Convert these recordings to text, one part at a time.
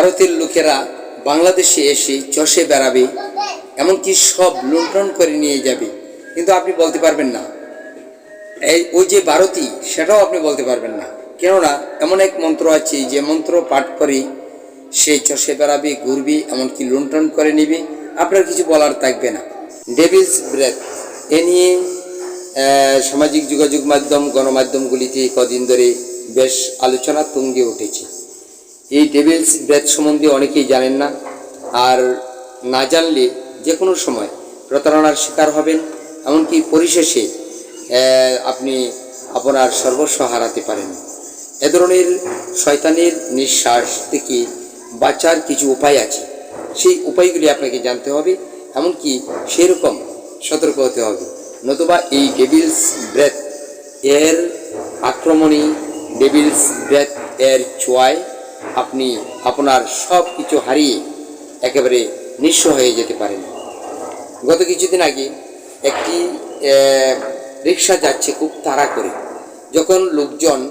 ভারতের লোকেরা বাংলাদেশে এসে চষে বেড়াবে, এমনকি সব লুণ্ঠন করে নিয়ে যাবে। কিন্তু আপনি বলতে পারবেন না। এই, ওই যে ভারতী, সেটাও আপনি বলতে পারবেন না। কেননা, এমন এক মন্ত্র আছে, যে মন্ত্র পাঠ করে সে চষে বেড়াবে, ঘুরবে, এমনকি লুণ্ঠন করে নিবে। আপনার কিছু বলার থাকবে না। ডেভিলস ব্রেথ এ নিয়ে সামাজিক যোগাযোগ মাধ্যম, গণমাধ্যমগুলিতে কদিন ধরে বেশ আলোচনা তুঙ্গে উঠেছে। এই ডেভিলস ব্রেথ সম্বন্ধে অনেকেই জানেন না। আর না জানলে যে কোনো সময় প্রতারণার শিকার হবেন। এমনকি পরিশেষে আপনি আপনার সর্বস্ব হারাতে পারেন। এ ধরনের শয়তানের নিঃশ্বাস থেকে বাঁচার কিছু উপায় আছে। সেই উপায়গুলি আপনাকে জানতে হবে। এমনকি সেরকম সতর্ক হতে হবে। নতুবা এই ডেভিলস ব্রেথ এর আক্রমণে ডেভিলস ব্রেথ এর ছোঁয়ায় আপনি আপনার সব কিছু হারিয়ে একেবারে নিঃস্ব হয়ে যেতে পারেন। গত কিছুদিন আগে একটি রিক্সা যাচ্ছে খুব তাড়া করে। যখন লোকজন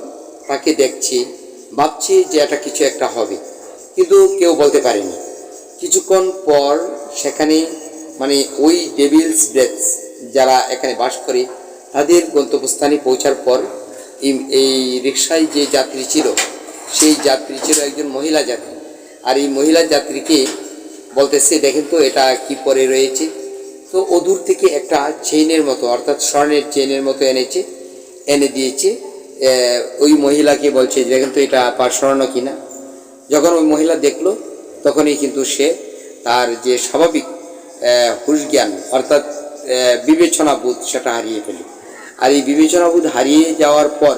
তাকে দেখছে, ভাবছে যে এটা কিছু একটা হবে। কিন্তু কেউ বলতে পারেনি। কিছুক্ষণ পর সেখানে মানে ওই ডেভিলস ব্রেথস যারা এখানে বাস করে, তাদের গন্তব্যস্থানে পৌঁছার পর এই রিক্সায় যে যাত্রী ছিল সেই যাত্রী ছিল একজন মহিলা যাত্রী। আর এই মহিলা যাত্রীকে বলতেছে, দেখেন তো এটা কি পরে রয়েছে? তো অদূর থেকে একটা চেইনের মতো, অর্থাৎ স্বর্ণের চেইনের মতো এনেছে, এনে দিয়েছে। ওই মহিলাকে বলছে, দেখেন তো এটা পার স্বর্ণ কিনা? যখন ওই মহিলা দেখল, তখনই কিন্তু সে তার যে স্বাভাবিক হুশ জ্ঞান অর্থাৎ বিবেচনাবোধ সেটা হারিয়ে ফেলে। আর এই বিবেচনাবোধ হারিয়ে যাওয়ার পর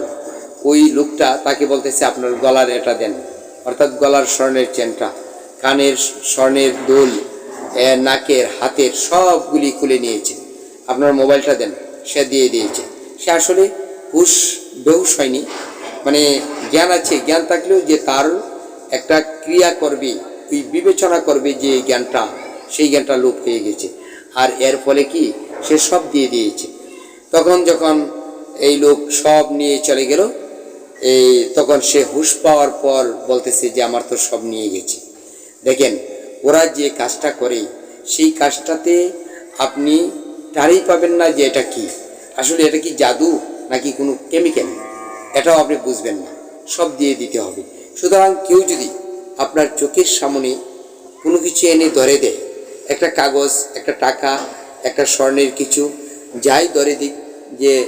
ওই লোকটা তাকে বলতেছে, আপনার গলার এটা দেন। অর্থাৎ গলার স্বর্ণের চেনটা, কানের স্বর্ণের দোল নাকের, হাতের সবগুলি খুলে নিয়েছে। আপনার মোবাইলটা দেন। সে দিয়ে দিয়েছে। সে আসলে হুশ বেহুশ হয়নি। মানে জ্ঞান আছে, জ্ঞান থাকলেও যে তার একটা ক্রিয়া করবে, ওই বিবেচনা করবে যে জ্ঞানটা, সেই জ্ঞানটা লোপ হয়ে গেছে। আর এর ফলে কি? সে সব দিয়ে দিয়েছে। তখন যখন এই লোক সব নিয়ে চলে গেল এই তখন সে হুশ পাওয়ার পর বলতেছে যে, আমার তো সব নিয়ে গেছে। দেখেন, ওরা যে কাজটা করে, সেই কাজটাতে আপনি টারই পাবেন না যে এটা কি। আসলে এটা কি জাদু নাকি কোনো কেমিক্যাল? এটাও আপনি বুঝবেন না। সব দিয়ে দিতে হবে। সুতরাং কেউ যদি আপনার চোখের সামনে কোনো কিছু এনে ধরে দেয়, একটা কাগজ, একটা টাকা, একটা স্বর্ণের কিছু, যাই ধরে দিক, যে,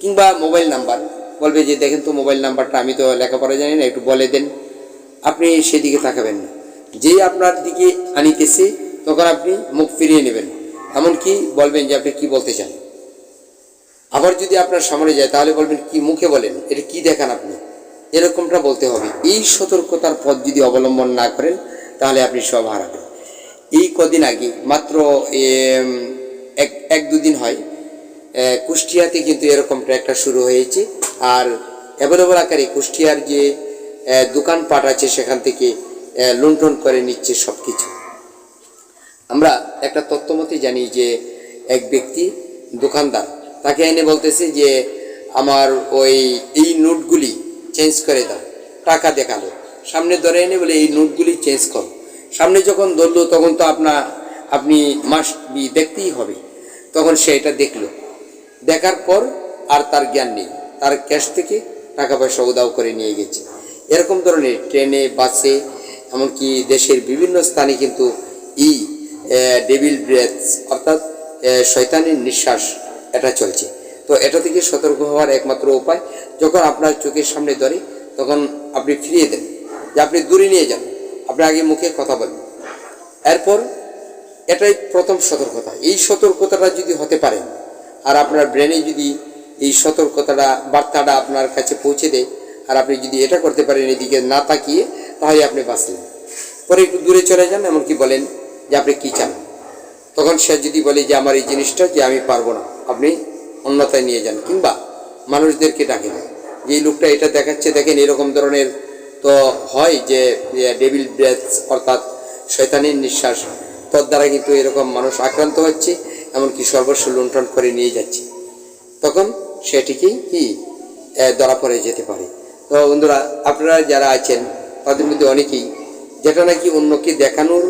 কিংবা মোবাইল নাম্বার বলবে যে দেখেন তো মোবাইল নাম্বারটা, আমি তো লেখাপড়া জানি না, একটু বলে দেন। আপনি সেদিকে তাকাবেন না। যেই আপনার দিকে আনিতেছে, তখন আপনি মুখ ফিরিয়ে নেবেন। এমনকি বলবেন যে আপনি কি বলতে চান। আবার যদি আপনার সামনে যায়, তাহলে বলবেন, কি মুখে বলেন? এটা কি দেখান আপনি? এরকমটা বলতে হবে। এই সতর্কতার পথ যদি অবলম্বন না করেন, তাহলে আপনি সব হারাবেন। এই কদিন আগে, মাত্র এক এক দুদিন হয় কুষ্টিয়াতে কিন্তু এরকমটা একটা শুরু হয়েছে। আর অ্যাভেলেবল আকারে কুষ্টিয়ার যে দোকানপাট আছে সেখান থেকে লুণ্ঠন করে নিচ্ছে সব কিছু আমরা একটা তত্ত্বমতে জানি যে, এক ব্যক্তি দোকানদার, তাকে এনে বলতেছে যে, আমার ওই, এই নোটগুলি চেঞ্জ করে দাও, টাকা দেখাল। সামনে ধরে এনে বলে, এই নোটগুলি চেঞ্জ করো। সামনে যখন ধরলো, তখন তো আপনার আপনি মাস্ট দেখতেই হবে। তখন সে এটা দেখল। দেখার পর আর তার জ্ঞান নেই। তার ক্যাশ থেকে টাকা পয়সা উদাও করে নিয়ে গেছে। এরকম ধরনের ট্রেনে বাসে এমনকি দেশের বিভিন্ন স্থানে কিন্তু ই ডেভিল ব্রেথস অর্থাৎ আহ, শয়তানের নিঃশ্বাস এটা চলছে। তো এটা থেকে সতর্ক হওয়ার একমাত্র উপায় যখন আপনার চোখের সামনে ধরে তখন আপনি ফিরিয়ে দেন যে আপনি দূরে নিয়ে যান আপনি আগে মুখে কথা বলেন। এরপর এটাই প্রথম সতর্কতা। এই সতর্কতাটা যদি হতে পারেন আর আপনার ব্রেনে যদি এই সতর্কতাটা, বার্তাটা আপনার কাছে পৌঁছে দেয়। আর আপনি যদি এটা করতে পারেন, এদিকে না তাকিয়ে, তাহলে আপনি বাঁচলেন। পরে একটু দূরে চলে যান, এমনকি বলেন যে, আপনি কী চান? তখন সে যদি বলে যে, আমার এই জিনিসটা যে, আমি পারব না। আপনি অন্যতায় নিয়ে যান, কিংবা মানুষদেরকে ডাকে ডাকেন। যে লোকটা এটা দেখাচ্ছে, দেখেন এরকম ধরনের তো হয় যে ডেবিল ব্রেথ অর্থাৎ শয়তানের নিঃশ্বাস। তোর দ্বারা কিন্তু এরকম মানুষ আক্রান্ত হচ্ছে, এমনকি সর্বস্ব লুণ্ঠন করে নিয়ে যাচ্ছে। তখন সেটিকেই কি ধরা পড়ে যেতে পারে। তো বন্ধুরা, আপনারা যারা আছেন, তাদের মধ্যে অনেকেই, যেটা নাকি অন্যকে দেখানোর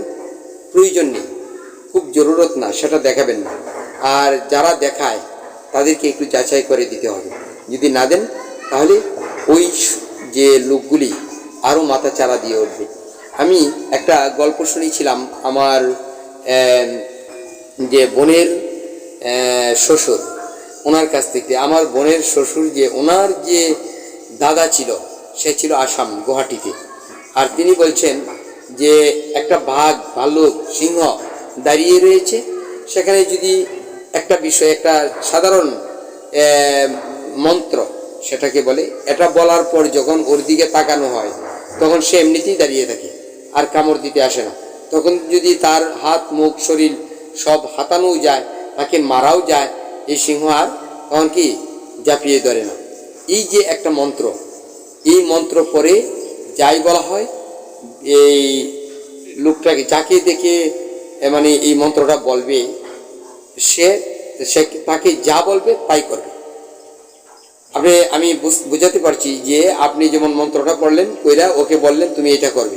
প্রয়োজন নেই, খুব জরুরত না, সেটা দেখাবেন না। আর যারা দেখায়, তাদেরকে একটু যাচাই করে দিতে হবে। যদি না দেন, তাহলে ওই যে লোকগুলি আরও মাথা চারা দিয়ে উঠবে। আমি একটা গল্প শুনেছিলাম আমার যে বোনের শ্বশুর। ওনার কাছ থেকে, আমার বোনের শ্বশুর যে, ওনার যে দাদা ছিল, সে ছিল আসাম, গুয়াহাটিতে। আর তিনি বলছেন যে, একটা বাঘ, ভাল্লুক, সিংহ দাঁড়িয়ে রয়েছে। সেখানে যদি একটা বিষয়, একটা সাধারণ মন্ত্র সেটাকে বলে, এটা বলার পর যখন ওর দিকে তাকানো হয়, তখন সে এমনিতেই দাঁড়িয়ে থাকে, আর কামড় দিতে আসে না। তখন যদি তার হাত, মুখ, শরীর সব হাতানোও যায়, তাকে মারাও যায় এই সিংহ আর তখন কি জাপিয়ে ধরে না। এই যে একটা মন্ত্র, এই মন্ত্র পরে যাই বলা হয়, এই লোকটাকে যাকে দেখে মানে এই মন্ত্রটা বলবে, সে সে তাকে যা বলবে তাই করবে। আপনি, আমি বুঝ- বুঝাতে পারছি যে আপনি যেমন মন্ত্রটা পড়লেন, কইরা ওকে বললেন, তুমি এটা করবে।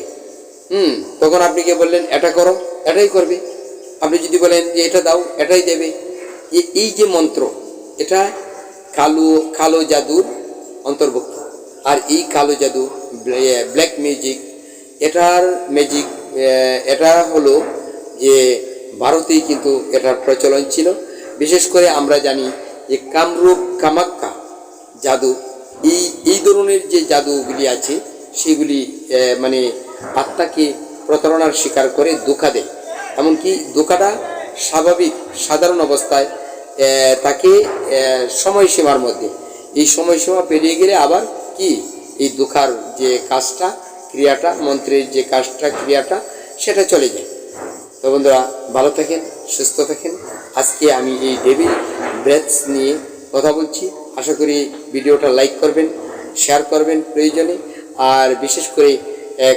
হুম, তখন আপনি কে বললেন, এটা করো, এটাই করবে। আপনি যদি বলেন যে, এটা দাও, এটাই দেবে। এই যে মন্ত্র, এটা কালো কালো জাদুর অন্তর্ভুক্ত। আর এই কালো জাদু ব্ল্যাক মিউজিক এটার ম্যাজিক এটা হলো যে ভারতেই কিন্তু এটার প্রচলন ছিল। বিশেষ করে আমরা জানি যে কামরূপ কামাক্কা জাদু, এই এই ধরনের যে জাদুগুলি আছে, সেগুলি মানে আত্মাকে প্রতারণার শিকার করে ধোকা দেয়। এমনকি ধোকাটা স্বাভাবিক, সাধারণ অবস্থায় তাকে সময়সীমার মধ্যে। এই সময়সীমা পেরিয়ে গেলে আবার কি? এই ধোকার যে কাজটা, ক্রিয়াটা, মন্ত্রের যে কাজটা, ক্রিয়াটা, সেটা চলে যায়। তো বন্ধুরা, ভালো থাকেন, সুস্থ থাকেন। আজকে আমি এই ডেভিল ব্রেথস নিয়ে কথা বলছি। আশা করি ভিডিওটা লাইক করবেন, শেয়ার করবেন প্রয়োজনে। আর বিশেষ করে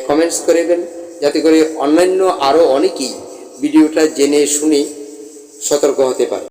কমেন্টস করবেন যাতে করে অন্যান্য আরও অনেকেই ভিডিওটা জেনে শুনে সতর্ক হতে পারে।